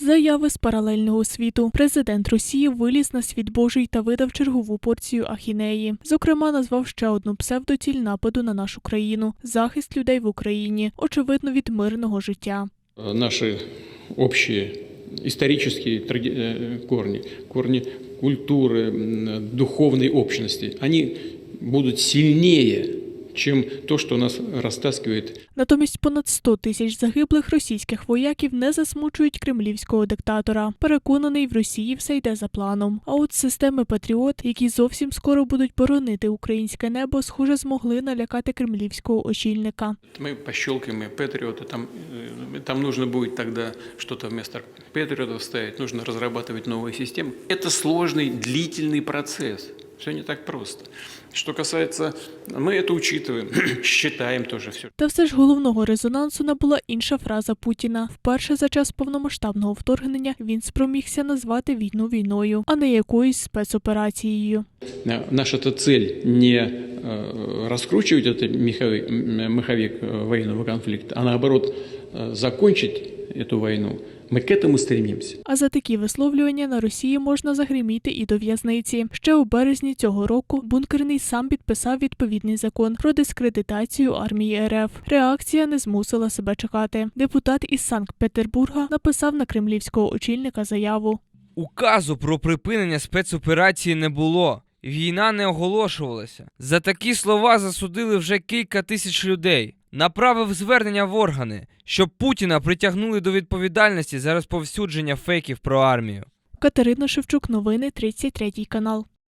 Заяви з паралельного світу. Президент Росії виліз на світ Божий та видав чергову порцію ахінеї. Зокрема, назвав ще одну псевдоціль нападу на нашу країну захист людей в Україні, очевидно, від мирного життя. наши общие исторические тради- э, корни, культуры, м, духовной общности, они будут сильнее, чем то, что нас растаскивает Натомість понад 100 тисяч загиблих російських вояків не засмучують кремлівського диктатора. Переконаний, в Росії все йде за планом. А от системи Патріот, які зовсім скоро будуть боронити українське небо, схоже, змогли налякати кремлівського очільника. Мы пощелкаем и Патриоты, там, э, там нужно будет тогда что-то вместо Патриотов ставить, нужно разрабатывать новые системы. Это сложный, длительный процесс. Все не так просто. Что касается, мы это учитываем, считаем тоже все. Та все ж головного резонансу набула інша фраза Путіна. Вперше за час повномасштабного вторгнення він спромігся назвати війну війною, а не якоюсь спецоперацією. Э, Наша-то цель не э, раскручивать этот меховик, м, маховик э, военного конфликта, а наоборот э, закончить эту войну. Мы к этому стремимся. А за такі висловлювання на Росії можна загриміти і до в'язниці. Ще у березні цього року бункерний сам підписав відповідний закон про дискредитацію армії РФ. Реакція не змусила себе чекати. Депутат із Санкт-Петербурга написав на кремлівського очільника заяву. Указу про припинення спецоперації не було. Війна не оголошувалася. За такі слова засудили вже кілька тисяч людей. Направив звернення в органи, щоб Путіна притягнули до відповідальності за розповсюдження фейків про армію. Катерина Шевчук, новини 33 канал.